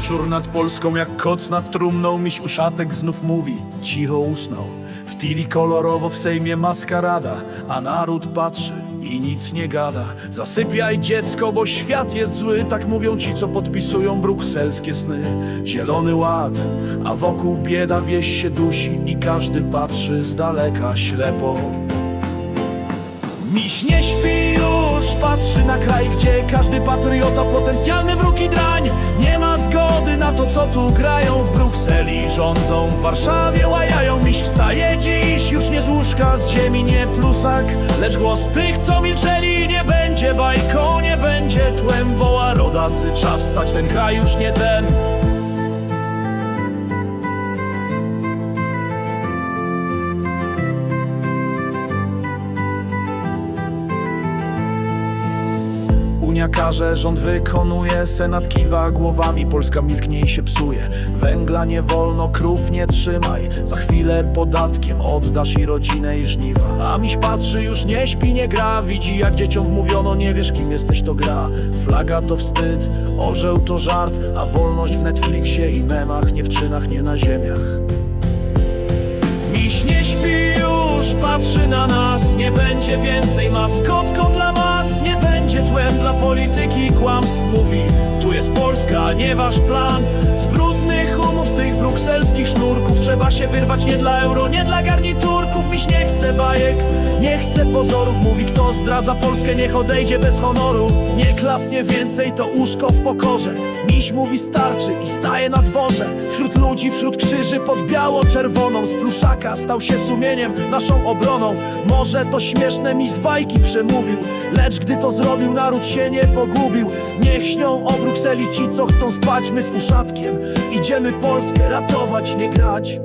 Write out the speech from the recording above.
Szczur nad Polską jak koc nad trumną Miś uszatek znów mówi, cicho usnął. W tili kolorowo w Sejmie maskarada A naród patrzy i nic nie gada. Zasypiaj dziecko, bo świat jest zły Tak mówią ci, co podpisują brukselskie sny. Zielony ład, a wokół bieda wieś się dusi I każdy patrzy z daleka ślepo. Miś nie śpi już, patrzy na kraj, gdzie każdy patriota potencjalny wróg i drań. Nie ma zgody co tu grają w Brukseli Rządzą w Warszawie, łajają, miś wstaje dziś Już nie z łóżka, z ziemi, nie plusak Lecz głos tych, co milczeli Nie będzie bajką, nie będzie tłem Woła rodacy, czas wstać, ten kraj już nie ten Unia rząd wykonuje, senat kiwa głowami, Polska milknie i się psuje. Węgla nie wolno, krów nie trzymaj, za chwilę podatkiem oddasz i rodzinę i żniwa. A miś patrzy, już nie śpi, nie gra, widzi jak dzieciom wmówiono, nie wiesz kim jesteś, to gra. Flaga to wstyd, orzeł to żart, a wolność w Netflixie i memach, nie w czynach, nie na ziemiach. Miś nie śpi już, patrzy na nas Nie będzie więcej maskotką dla mas Tłem dla polityki kłamstw Mówi, tu jest Polska, nie wasz plan. Z brudnych umów, z tych brukselskich sznurków Trzeba się wyrwać nie dla euro, nie dla garniturków. Miś nie chce bajek, nie chce pozorów Mówi, kto zdradza Polskę, niech odejdzie bez honoru. Nie klapnie więcej, to łóżko w pokorze. Miś mówi starczy i staje na dworze. Wśród ludzi, wśród krzyży pod biało-czerwoną. Z pluszaka stał się sumieniem, naszą obroną. Może to śmieszne mi z bajki przemówił. Lecz gdy to zrobił, naród się nie pogubił. Niech śnią o Brukseli ci, co chcą spać. My z uszatkiem idziemy Polskę ratować, nie grać